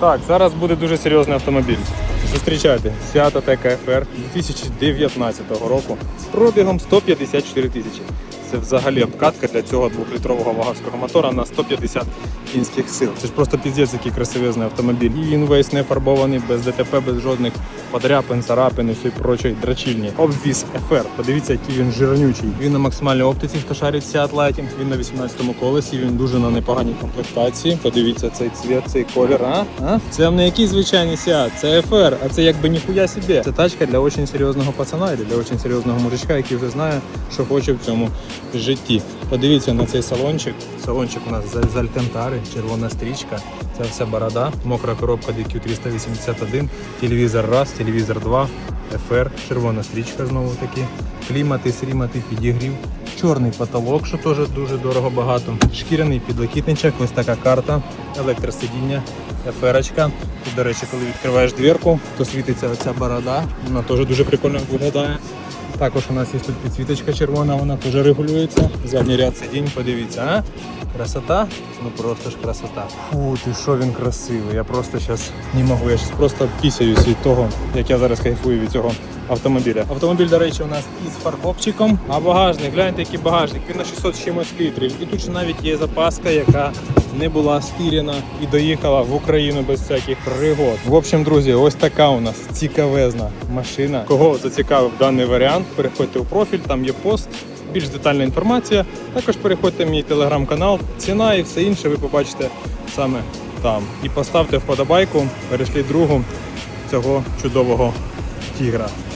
Так, зараз буде дуже серйозний автомобіль. Зустрічайте Seat ТКФР FR 2019 року з пробігом 154 тисячі. Це взагалі обкатка для цього двохлітрового ваговського мотора на 150 кінських сил. Це ж просто піздець, який красивезний автомобіль. І весь не фарбований, без ДТП, без жодних подряпин, царапин і всієї прочої драчільні. Обвіз FR. Подивіться, який він жирнючий. Він на максимальній оптиці, шарить Seat Lighting. Він на 18-му колесі. Він дуже на непоганій комплектації. Подивіться цей цвіт, цей колір. А? а? Це не який звичайний Seat, це FR, а це якби ніхуя собі. Це тачка для дуже серйозного пацана, і для дуже серйозного мужичка, який вже знає, що хоче в цьому житті. Подивіться на цей салончик. Салончик у нас з, Алькантари, червона стрічка. Це вся борода, мокра коробка DQ 381, телевізор раз, телевізор 2, FR, червона стрічка знову таки, клімати, срімати, підігрів. Чорний потолок, що теж дуже дорого багато. Шкіряний підлокітничок, ось така карта, електросидіння, еферочка. Тут, до речі, коли відкриваєш дверку, то світиться оця борода. Вона теж дуже прикольно виглядає. Також у нас є тут підсвіточка червона, вона теж регулюється. Задній ряд сидінь, подивіться, а? Красота? Ну просто ж красота. Фу, ти що він красивий. Я просто зараз не можу. Я зараз просто пісяюсь від того, як я зараз кайфую від цього автомобіля. Автомобіль, до речі, у нас із фаркопчиком, а багажник, гляньте, який багажник. Він на 600 чимось літрів. І тут ще навіть є запаска, яка не була стирена і доїхала в Україну без всяких пригод. В общем, друзі, ось така у нас цікавезна машина. Кого зацікавив даний варіант, переходьте у профіль, там є пост. Більш детальна інформація. Також переходьте в мій телеграм-канал. Ціна і все інше ви побачите саме там. І поставте вподобайку, перейшліть другу цього чудового тігра.